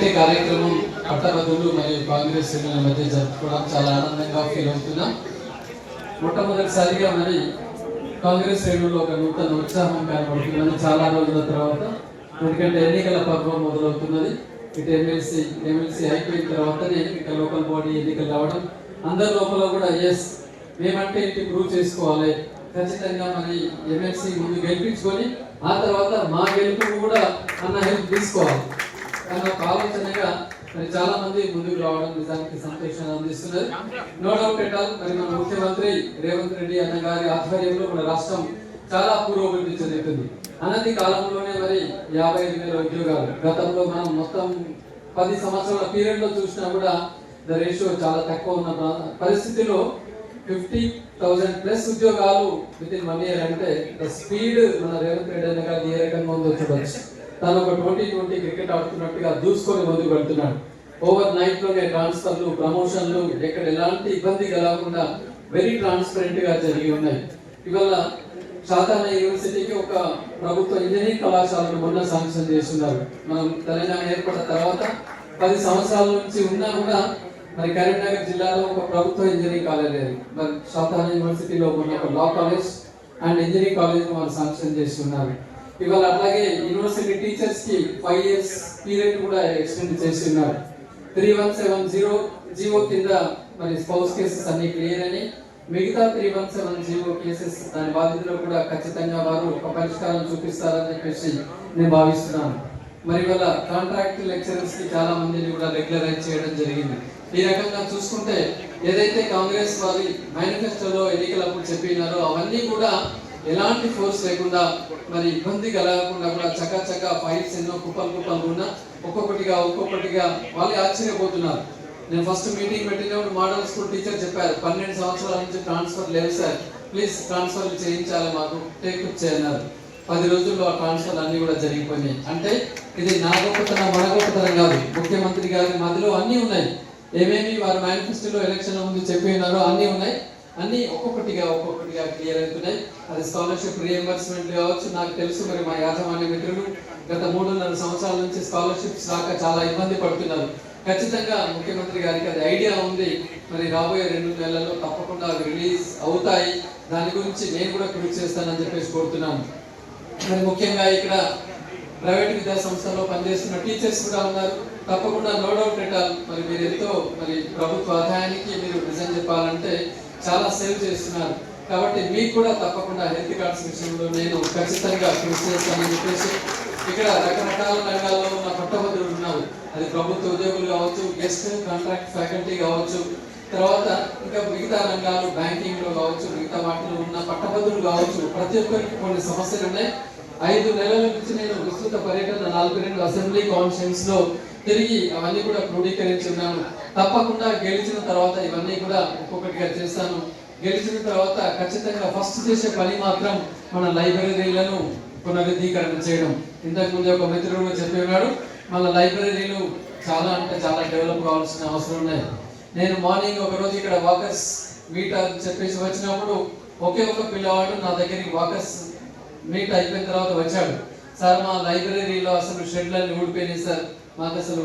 చక్కటి కార్యక్రమం పట్టభద్రులు మరియు కాంగ్రెస్ శ్రేణుల మధ్య జరుపుకోవడం చాలా ఆనందంగా ఫీల్ అవుతున్నాం మొట్టమొదటిసారిగా మరి కాంగ్రెస్ శ్రేణుల్లో ఒక నూతన ఉత్సాహం కనబడుతుందని చాలా రోజుల తర్వాత. ఎందుకంటే ఎన్నికల పర్వం మొదలవుతున్నది. ఇటు ఎమ్మెల్సీ ఎమ్మెల్సీ అయిపోయిన తర్వాతనే ఇక లోకల్ బాడీ ఎన్నికలు రావడం. అందరి లోపల కూడా ఎస్ మేమంటే ఇంటి ప్రూవ్ చేసుకోవాలి. ఖచ్చితంగా మరి ఎమ్మెల్సీ ముందు గెలిపించుకొని ఆ తర్వాత మా గెలుపు కూడా అన్న హెల్ప్ తీసుకోవాలి. కానీ ఒక ఆలోచనగా మరి చాలా మంది ముందుకు రావడం నిజానికి సంతోషాన్ని అందిస్తున్నారు నో డౌట్ ఎట్ ఆల్ మరి మన ముఖ్యమంత్రి రేవంత్ రెడ్డి అన్న గారి ఆధ్వర్యంలో మన రాష్ట్రం చాలా పురోగతి చెందుతుంది. అనతి కాలంలోనే మరి యాభై ఐదు వేల ఉద్యోగాలు. గతంలో మనం మొత్తం పది సంవత్సరాల పీరియడ్లో చూసినా కూడా ద రేషియో చాలా తక్కువ ఉన్న పరిస్థితిలో ఫిఫ్టీ థౌసండ్ ప్లస్ ఉద్యోగాలు విత్ ఇన్ వన్ ఇయర్ అంటే ద స్పీడ్ మన రేవంత్ రెడ్డి అన్న గారి ఏ రకంగా ఉందో చూడవచ్చు తను ఒక ట్వంటీ ట్వంటీ క్రికెట్ ఆడుతున్నట్టుగా దూసుకొని ముందుకు వెళ్తున్నాడు. ఓవర్ నైట్లోనే ట్రాన్స్ఫర్లు ప్రమోషన్లు ఎక్కడ ఎలాంటి ఇబ్బంది కలగకుండా వెరీ ట్రాన్స్పరెంట్గా జరిగి ఉన్నాయి. ఇవాళ సాధారణ యూనివర్సిటీకి ఒక ప్రభుత్వ ఇంజనీరింగ్ కళాశాలను మొన్న శాంక్షన్ చేస్తున్నారు. మనం తెలంగాణ ఏర్పడిన తర్వాత పది సంవత్సరాల నుంచి ఉన్నా కూడా మరి కరీంనగర్ జిల్లాలో ఒక ప్రభుత్వ ఇంజనీరింగ్ కాలేజ్ లేదు. మరి సాధారణ యూనివర్సిటీలో ఉన్న ఒక law college and engineering college వాళ్ళు శాంక్షన్ చేస్తున్నారు. ఇవాళ అట్లాగే యూనివర్సిటీ టీచర్స్కి ఫైవ్ ఇయర్స్ పీరియడ్ కూడా ఎక్స్టెండ్ చేస్తున్నారు three one seven zero GO కింద మరి స్పౌస్ కేసెస్ అన్ని క్లియర్ అని మిగతా three one seven GO cases దాని బాధితులు కూడా ఖచ్చితంగా వారు ఒక పరిష్కారం చూపిస్తారని చెప్పేసి నేను భావిస్తున్నాను. మరి ఇవాళ కాంట్రాక్ట్ లెక్చరర్స్కి చాలా మందిని కూడా రెగ్యులరైజ్ చేయడం జరిగింది. ఈ రకంగా చూసుకుంటే ఏదైతే కాంగ్రెస్ వారి మేనిఫెస్టోలో ఎన్నికలప్పుడు చెప్పినారో అవన్నీ కూడా ఎలాంటి ఫోర్స్ లేకుండా మరి ఇబ్బంది కలగకుండా కూడా చక్క చక్క ఫైల్స్ ఎన్నో కుప్పలు కుప్పలు ఉన్నా ఒక్కొక్కటిగా ఒక్కొక్కటిగా వాళ్ళు ఆశ్చర్యపోతున్నారు. నేను ఫస్ట్ మీటింగ్ పెట్టినప్పుడు మోడల్ స్కూల్ టీచర్ చెప్పారు పన్నెండు సంవత్సరాల నుంచి ట్రాన్స్ఫర్ లేవు సార్. ప్లీజ్ ట్రాన్స్ఫర్ చేయించాలి మాకు. టేక్ చేయన్నారు పది రోజుల్లో ఆ ట్రాన్స్ఫర్ అన్ని కూడా జరిగిపోయినాయి. అంటే ఇది నా గొప్పతనం మన గొప్పతనం కాదు. ముఖ్యమంత్రి గారి మధ్యలో అన్నీ ఉన్నాయి. ఏమేమి వారు మేనిఫెస్టోలో ఎలక్షన్ ముందు చెప్పి ఉన్నారో అన్నీ ఉన్నాయి. అన్నీ ఒక్కొక్కటిగా ఒక్కొక్కటిగా క్లియర్ అవుతున్నాయి. అది స్కాలర్షిప్ రియంబర్స్మెంట్ కావచ్చు. నాకు తెలుసు మరి మా యాజమాన్య మిత్రులు గత మూడున్నర సంవత్సరాల నుంచి స్కాలర్షిప్స్ రాక చాలా ఇబ్బంది పడుతున్నారు. ఖచ్చితంగా ముఖ్యమంత్రి గారికి అది ఐడియా ఉంది. మరి రాబోయే రెండు నెలల్లో తప్పకుండా అవి రిలీజ్ అవుతాయి. దాని గురించి నేను కూడా కృషి చేస్తానని చెప్పేసి కోరుతున్నాను. మరి ముఖ్యంగా ఇక్కడ ప్రైవేట్ విద్యా సంస్థలో పనిచేస్తున్న టీచర్స్ కూడా ఉన్నారు. తప్పకుండా నో డౌట్ ఎట్ మరి మీరు ఎంతో మరి ప్రభుత్వ ఆదాయానికి మీరు నిజం చెప్పాలంటే చాలా సేవ్ చేస్తున్నారు. కాబట్టి మీకు కూడా తప్పకుండా హెల్త్ కార్డ్స్ విషయంలో నేను ఖచ్చితంగా కృషి చేస్తానని చెప్పేసి ఇక్కడ రకరకాల రంగాల్లో ఉన్న పట్టభద్రులు ఉన్నారు. అది ప్రభుత్వ ఉద్యోగులు కావచ్చు గెస్ట్ కాంట్రాక్ట్ ఫ్యాకల్టీ కావచ్చు తర్వాత ఇంకా మిగతా రంగాలు బ్యాంకింగ్లో కావచ్చు మిగతా వాటిలో ఉన్న పట్టభద్రులు కావచ్చు ప్రతి ఒక్కరికి కొన్ని సమస్యలు ఉన్నాయి. ఐదు నెలల నుంచి నేను విస్తృత పర్యటన నలభై రెండు అసెంబ్లీ కాన్ఫరెన్స్లో తిరిగి అవన్నీ కూడా క్రోడీకరించున్నాను. తప్పకుండా గెలిచిన తర్వాత ఇవన్నీ కూడా ఒక్కొక్కటిగా చేస్తాను. గెలిచిన తర్వాత ఖచ్చితంగా ఫస్ట్ చేసే పని మాత్రం మన లైబ్రరీలను పునరుద్ధీకరణ చేయడం. ఇంతకు ముందు ఒక మిత్రుడు కూడా చెప్పి ఉన్నాడు మన లైబ్రరీలు చాలా అంటే చాలా డెవలప్ కావాల్సిన అవసరం ఉన్నాయి. నేను మార్నింగ్ ఒక రోజు ఇక్కడ వాకర్స్ మీట్ అని చెప్పేసి వచ్చినప్పుడు ఒకే ఒక పిల్లవాడు నా దగ్గరికి వాకర్స్ మీట్ అయిపోయిన తర్వాత వచ్చాడు. సార్ మా లైబ్రరీలో అసలు షెడ్లన్నీ ఊడిపోయినాయి సార్. మాకు అసలు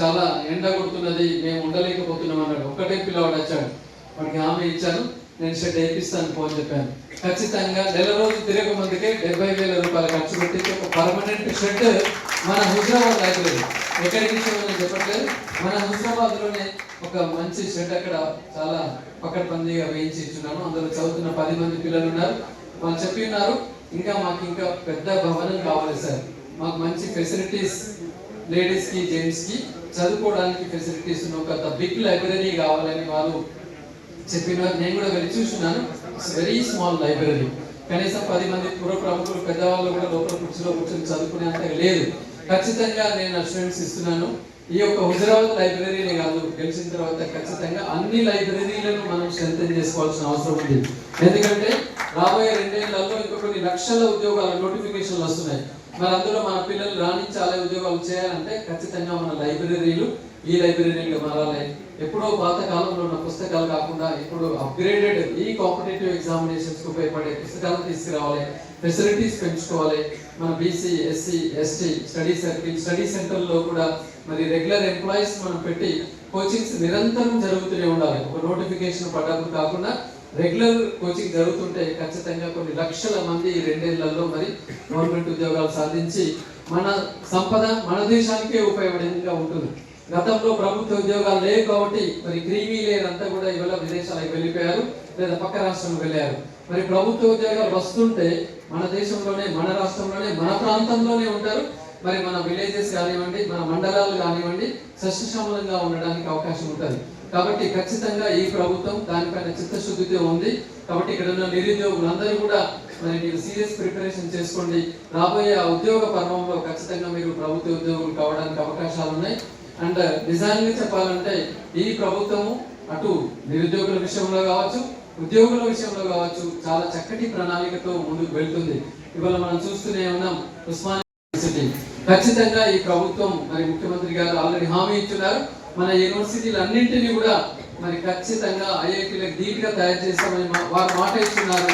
చాలా ఎండ కొడుతున్నది మేము ఉండలేకపోతున్నాం అన్నాడు. ఒక్కటే పిల్లవాడు వచ్చాడు. వాడికి హామీ ఇచ్చాను నేను షెడ్ వేయిస్తాను ఫోన్ చెప్పాను. ఖచ్చితంగా నెల రోజు తిరగ మందికే డెబ్బై వేల రూపాయలు ఖర్చు పెట్టి ఒక పర్మనెంట్ షెడ్ మన హుజరాబాద్ లైబ్రరీ. ఎక్కడికి ఇచ్చామని చెప్పట్లేదు. మన హుజరాబాద్లోనే ఒక మంచి షెడ్ అక్కడ చాలా పకడ్బందీగా వేయించి ఇచ్చున్నాను. అందులో చదువుతున్న పది మంది పిల్లలు ఉన్నారు. వాళ్ళు చెప్పి ఉన్నారు ఇంకా మాకు ఇంకా పెద్ద భవనం కావాలి సార్. మాకు మంచి ఫెసిలిటీస్ లేడీస్కి జెంట్స్కి చదువుకోవడానికి ఫెసిలిటీస్ ఉన్న ఒక బిగ్ లైబ్రరీ కావాలని వారు చెప్పిన నేను కూడా వెళ్ళి చూస్తున్నాను. వెరీ స్మాల్ లైబ్రరీ కనీసం పది మంది పూర్వ ప్రముఖులు పెద్దవాళ్ళు కూడా లోపల కుర్చీలో కూర్చొని చదువుకునే అంత లేదు. ఖచ్చితంగా నేను అష్యూరెన్స్ ఇస్తున్నాను. ఈ యొక్క హుజరాబాద్ లైబ్రరీనే కాదు గెలిచిన తర్వాత ఖచ్చితంగా అన్ని లైబ్రరీలను మనం శ్రద్ధ చేసుకోవాల్సిన అవసరం ఉంది. ఎందుకంటే రాబోయే రెండేళ్ళలో ఇంకా కొన్ని లక్షల ఉద్యోగాల నోటిఫికేషన్లు వస్తున్నాయి. మరి అందులో మన పిల్లలు రాణించాలి ఉద్యోగాలు చేయాలంటే ఖచ్చితంగా మన లైబ్రరీలు ఈ లైబ్రరీలు మారాలి. ఎప్పుడో పాత కాలంలో ఉన్న పుస్తకాలు కాకుండా ఇప్పుడు అప్గ్రేడెడ్ ఈ కాంపిటేటివ్ ఎగ్జామినేషన్స్కు ఉపయోగపడే పుస్తకాలు తీసుకురావాలి. ఫెసిలిటీస్ పెంచుకోవాలి. మన BC SC ST study circle study సెంటర్లో కూడా మరి రెగ్యులర్ ఎంప్లాయీస్ మనం పెట్టి కోచింగ్స్ నిరంతరం జరుగుతూనే ఉండాలి. ఒక నోటిఫికేషన్ పడ్డప్పుడు కాకుండా రెగ్యులర్ కోచింగ్ జరుగుతుంటే ఖచ్చితంగా కొన్ని లక్షల మంది ఈ రెండేళ్ళలో మరి గవర్నమెంట్ ఉద్యోగాలు సాధించి మన సంపద మన దేశానికే ఉపయోగపడేదిగా ఉంటుంది. గతంలో ప్రభుత్వ ఉద్యోగాలు లేవు కాబట్టి మరి క్రీమీ లేదంతా కూడా ఇవాళ విదేశాలకు వెళ్ళిపోయారు లేదా పక్క రాష్ట్రం వెళ్ళారు. మరి ప్రభుత్వ ఉద్యోగాలు వస్తుంటే మన దేశంలోనే మన రాష్ట్రంలోనే మన ప్రాంతంలోనే ఉంటారు. మరి మన విలేజెస్ కానివ్వండి మన మండలాలు కానివ్వండి సస్యశ్యామలంగా ఉండడానికి అవకాశం ఉంటుంది. కాబట్టి ఖచ్చితంగా ఈ ప్రభుత్వం దానిపైన చిత్తశుద్ధితో ఉంది. కాబట్టి ఇక్కడ ఉన్న నిరుద్యోగులందరూ కూడా మరి మీరు సీరియస్ ప్రిపరేషన్ చేసుకోండి. రాబోయే ఉద్యోగ పర్వంలో ఖచ్చితంగా మీరు ప్రభుత్వ ఉద్యోగులు కావడానికి అవకాశాలు ఉన్నాయి. అండ్ నిజాన్ని చెప్పాలంటే ఈ ప్రభుత్వము అటు నిరుద్యోగుల విషయంలో కావచ్చు ఉద్యోగుల విషయంలో కావచ్చు చాలా చక్కటి ప్రణాళికతో ముందుకు వెళ్తుంది. ఇవాళ మనం చూస్తూనే ఉన్నాం ఉస్మానియా యూనివర్సిటీ. ఖచ్చితంగా ఈ ప్రభుత్వం మరి ముఖ్యమంత్రి గారు ఆల్రెడీ హామీ ఇచ్చున్నారు. మన యూనివర్సిటీలు అన్నింటినీ కూడా మరి ఖచ్చితంగా ఐఐటీలకు ధీటుగా తయారు చేస్తామని వారు మాట ఇస్తున్నారు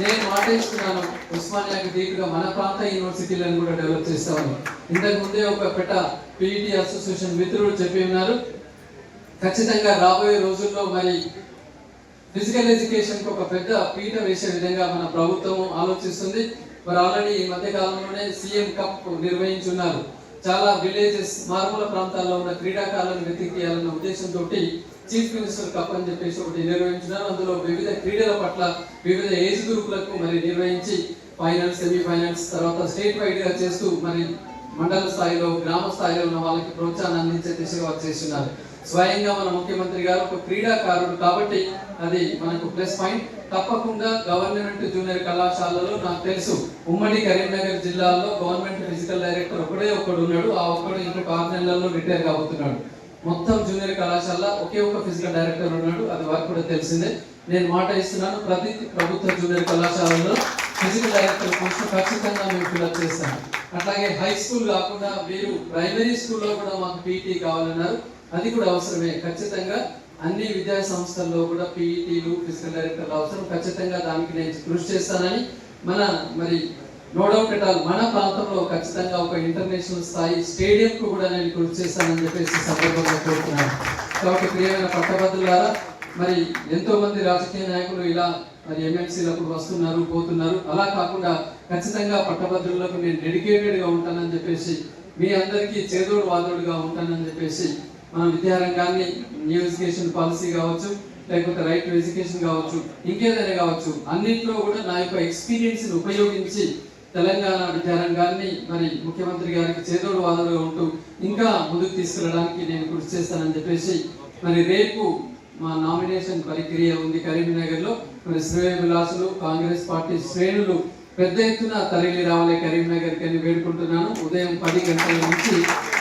నేను మాట ఇస్తున్నాను ఉస్మానియాకి ధీటుగా మన ప్రాంత యూనివర్సిటీలను కూడా డెవలప్ చేస్తామని. ఇంతకు ముందే ఒక పెట్ట పీఈటీ అసోసియేషన్ మిత్రులు చెప్పి ఉన్నారు. ఖచ్చితంగా రాబోయే రోజుల్లో మరి ఫిజికల్ ఎడ్యుకేషన్కి ఒక పెద్ద పీట వేసే విధంగా మన ప్రభుత్వం ఆలోచిస్తుంది. మరి ఆల్రెడీ ఈ మధ్య కాలంలోనే సీఎం కప్ నిర్వహించున్నారు. చాలా విలేజెస్ మారుమూల ప్రాంతాల్లో ఉన్న క్రీడాకారులను వెతికేయాలన్న ఉద్దేశంతో చీఫ్ మినిస్టర్ కప్ అని చెప్పేసి ఒకటి నిర్వహించినారు. అందులో వివిధ క్రీడల పట్ల వివిధ ఏజ్ గ్రూపులకు మరి నిర్వహించి ఫైనల్స్ సెమీ ఫైనల్స్ తర్వాత స్టేట్ వైడ్గా చేస్తూ మరి మండల స్థాయిలో గ్రామ స్థాయిలో ఉన్న వాళ్ళకి ప్రోత్సాహం అందించే దిశగా వర్క్ చేస్తున్నారు. స్వయంగా మన ముఖ్యమంత్రి గారు ఒక క్రీడాకారుడు కాబట్టి అది మనకు ప్లస్ పాయింట్. తప్పకుండా గవర్నమెంట్ జూనియర్ కళాశాలలో నాకు తెలుసు ఉమ్మడి కరీంనగర్ జిల్లాలో గవర్నమెంట్ ఫిజికల్ డైరెక్టర్ ఒకడే ఒకడు ఉన్నాడు. ఆ ఒక్కడు ఇంకొక ఆరు నెలల్లో రిటైర్ కాబోతున్నాడు. మొత్తం జూనియర్ కళాశాల ఒకే ఒక ఫిజికల్ డైరెక్టర్ ఉన్నాడు. అది వారికి కూడా తెలిసిందే. నేను మాట ఇస్తున్నాను ప్రతి ప్రభుత్వ జూనియర్ కళాశాలలో ఫిజికల్ డైరెక్టర్ పోస్ట్ ఖచ్చితంగా మేము ఫిల్అప్ చేస్తాను అట్లాగే హై స్కూల్ కాకుండా మీరు ప్రైమరీ స్కూల్లో కూడా మాకు పీఈటీ కావాలన్నారు. అది కూడా అవసరమే. ఖచ్చితంగా అన్ని విద్యా సంస్థల్లో కూడా పీఈటీలు ఫిజికల్ డైరెక్టర్లు అవసరం ఖచ్చితంగా దానికి నేను కృషి చేస్తానని మన మరి నో డౌట్ ఎట్ ఆల్ మన ప్రాంతంలో ఖచ్చితంగా ఒక ఇంటర్నేషనల్ స్థాయి స్టేడియంకు కూడా నేను కృషి చేస్తానని చెప్పేసి సందర్భంగా కోరుతున్నాను. కాబట్టి ప్రియమైన పట్టభద్రులారా మరి ఎంతో మంది రాజకీయ నాయకులు ఇలా మరి ఎమ్మెల్సీలకు వస్తున్నారు పోతున్నారు. అలా కాకుండా ఖచ్చితంగా పట్టభద్రులకు నేను డెడికేటెడ్గా ఉంటానని చెప్పేసి మీ అందరికీ చేదోడు వాదోడుగా ఉంటానని చెప్పేసి మన విద్యారంగాన్ని న్యూ ఎడ్యుకేషన్ పాలసీ కావచ్చు లేకపోతే రైట్ టు ఎడ్యుకేషన్ కావచ్చు ఇంకేదైనా కావచ్చు అన్నింటిలో కూడా నా యొక్క ఎక్స్పీరియన్స్ ఉపయోగించి తెలంగాణ విద్యారంగాన్ని మరి ముఖ్యమంత్రి గారికి చేదోడు వాదనగా ఉంటూ ఇంకా ముందుకు తీసుకెళ్ళడానికి నేను కృషి చేస్తానని చెప్పేసి మరి రేపు మా నామినేషన్ ప్రక్రియ ఉంది కరీంనగర్లో. మరి శ్రేయ విలాసులు కాంగ్రెస్ పార్టీ శ్రేణులు పెద్ద ఎత్తున తరలి రావాలి కరీంనగర్ అని వేడుకుంటున్నాను. ఉదయం పది గంటల నుంచి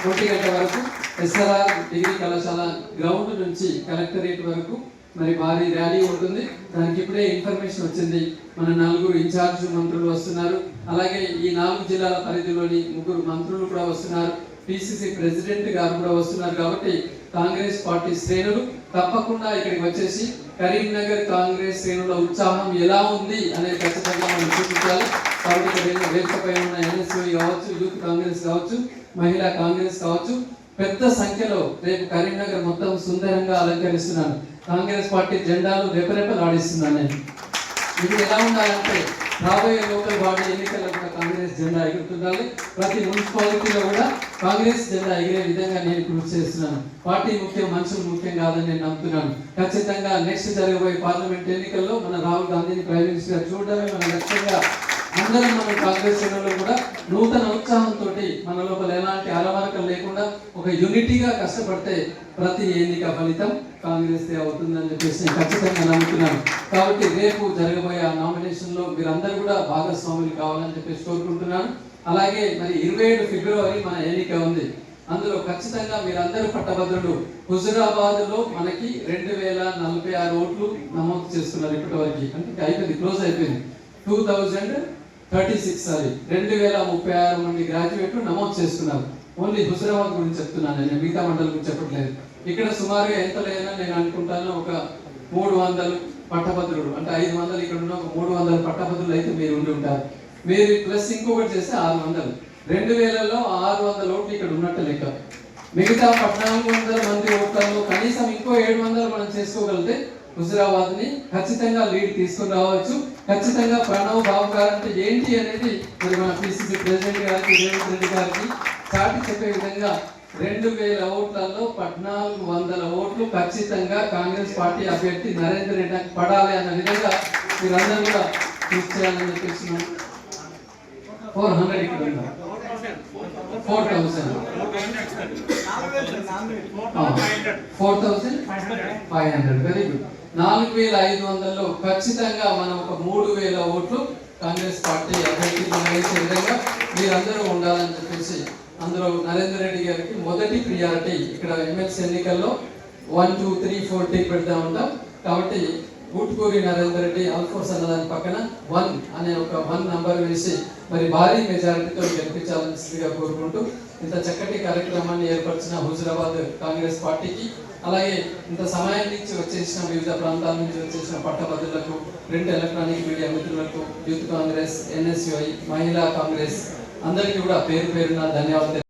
ఒంటి గంట వరకు ఎస్ఆర్ఆర్ డిగ్రీ కళాశాల గ్రౌండ్ నుంచి కలెక్టరేట్ వరకు మరి భారీ ర్యాలీ ఉంటుంది. దానికి ఇప్పుడే ఇన్ఫర్మేషన్ వచ్చింది. మన నలుగురు ఇన్ఛార్జ్ మంత్రులు వస్తున్నారు. అలాగే ఈ నాలుగు జిల్లాల పరిధిలోని ముగ్గురు మంత్రులు కూడా వస్తున్నారు. పిసిసి ప్రెసిడెంట్ గారు కూడా వస్తున్నారు కాబట్టి కాంగ్రెస్ పార్టీ శ్రేణులు తప్పకుండా ఇక్కడికి వచ్చేసి కరీంనగర్ కాంగ్రెస్ శ్రేణుల ఉత్సాహం ఎలా ఉంది అనేది ఖచ్చితంగా మనం చూపించాలి. కాబట్టి వేదికపై ఉన్న ఎన్ఎస్ఓ కావచ్చు యూత్ కాంగ్రెస్ కావచ్చు మహిళా కాంగ్రెస్ కావచ్చు పెద్ద సంఖ్యలో రేపు కరీంనగర్ మొత్తం సుందరంగా అలంకరిస్తున్నాను. కాంగ్రెస్ పార్టీ జెండాలు రెపరెపలు ఆడిస్తున్నాను నేను. ఇది ఎలా ఉండాలంటే రాబోయే లోకల్ బాడీ ఎన్నికల్లో కూడా కాంగ్రెస్ జెండా ఎగురుతుండాలి. ప్రతి మున్సిపాలిటీలో కూడా కాంగ్రెస్ జెండా ఎగిరే విధంగా నేను కృషి చేస్తున్నాను. పార్టీ ముఖ్యం మనుషులు ముఖ్యం కాదని నేను నమ్ముతున్నాను. ఖచ్చితంగా నెక్స్ట్ జరగబోయే పార్లమెంట్ ఎన్నికల్లో మన రాహుల్ గాంధీని ప్రైమ్ మినిస్టర్గా చూడడమే మన లక్ష్యంగా అందరం మనం కాంగ్రెస్ శ్రేణులు కూడా నూతన ఉత్సాహంతో మన లోపల ఎలాంటి అలవరకలు లేకుండా ఒక యూనిటీగా కష్టపడితే ప్రతి ఎన్నిక ఫలితం కాంగ్రెస్ అవుతుందని చెప్పేసి నేను ఖచ్చితంగా నమ్ముతున్నాను. కాబట్టి రేపు జరగబోయే ఆ నామినేషన్లో మీరందరూ కూడా భాగస్వాములు కావాలని చెప్పేసి కోరుకుంటున్నాను. అలాగే మరి ఇరవై ఏడు ఫిబ్రవరి మన ఎన్నిక ఉంది. అందులో ఖచ్చితంగా మీరందరూ పట్టభద్రులు. హుజురాబాద్లో మనకి రెండు వేల నలభై ఆరు ఓట్లు నమోదు చేస్తున్నారు ఇప్పటి వరకు అంటే అయిపోయింది క్లోజ్ అయిపోయింది. టూ థౌజండ్ థర్టీ సిక్స్ అది. రెండు వేల ముప్పై ఆరు మంది గ్రాడ్యుయేట్లు నమోదు చేసుకున్నారు. ఓన్లీ హుజరాబాద్ గురించి చెప్తున్నాను నేను మిగతా మండలం గురించి చెప్పట్లేదు. ఇక్కడ సుమారుగా ఎంత లేదన్నా నేను అనుకుంటాను ఒక మూడు వందలు పట్టభద్రులు అంటే ఐదు వందలు ఇక్కడ ఉన్న ఒక మూడు వందల పట్టభద్రులు అయితే మీరు ఉండి ఉంటారు. మీరు ప్లస్ ఇంకొకటి చేస్తే ఆరు వందలు. రెండు వేలలో ఆరు వందల ఓట్లు ఇక్కడ ఉన్నట్టు లెక్క. మిగతా పద్నాలుగు వందల మంది ఓట్లలో కనీసం ఇంకో ఏడు వందలు మనం చేసుకోగలిగితే హుజురాబాద్ని ఖచ్చితంగా లీడ్ తీసుకుని రావచ్చు. ఖచ్చితంగా ప్రణవ్ బాబు గారు అంటే ఏంటి అనేది మరి మన పిసిసి ప్రెసిడెంట్ గారికి రేవంత్ రెడ్డి గారికి చాటి చెప్పే విధంగా రెండు వేల ఓట్లలో పద్నాలుగు వందల ఓట్లు ఖచ్చితంగా కాంగ్రెస్ పార్టీ అభ్యర్థి నరేందర్ రెడ్డి పడాలి అన్న విధంగా మీరందరూ కూడా కృషి చేయాలని ఫోర్ హండ్రెడ్ ఇక్కడ four thousand four thousand five hundred very good నాలుగు వేల ఐదు వందల్లో ఖచ్చితంగా మనం ఒక మూడు వేల ఓట్లు కాంగ్రెస్ పార్టీ అభ్యర్థి వేసే విధంగా మీరందరూ ఉండాలని చెప్పేసి అందులో నరేందర్ రెడ్డి గారికి మొదటి ప్రియారిటీ ఇక్కడ ఎమ్మెల్సీ ఎన్నికల్లో వన్ టూ త్రీ ఫోర్ టీ పెడతా ఉంటాం. కాబట్టి గూట్కూరి నరేందర్ రెడ్డి ఆల్ఫోర్స్ అన్న దాని పక్కన వన్ అనే ఒక వన్ నంబర్ వేసి మరి భారీ మెజారిటీతో గెలిపించాల్సిందిగా కోరుకుంటూ ఇంత చక్కటి కార్యక్రమాన్ని ఏర్పరిచిన హుజురాబాద్ కాంగ్రెస్ పార్టీకి అలాగే ఇంత సమయం నుంచి వచ్చేసిన వివిధ ప్రాంతాల నుంచి వచ్చేసిన పట్టభద్రులకు ప్రింట్ ఎలక్ట్రానిక్ మీడియా మిత్రులకు యూత్ కాంగ్రెస్ ఎన్ఎస్యుఐ మహిళా కాంగ్రెస్ అందరికీ కూడా పేరు పేరున ధన్యవాదాలు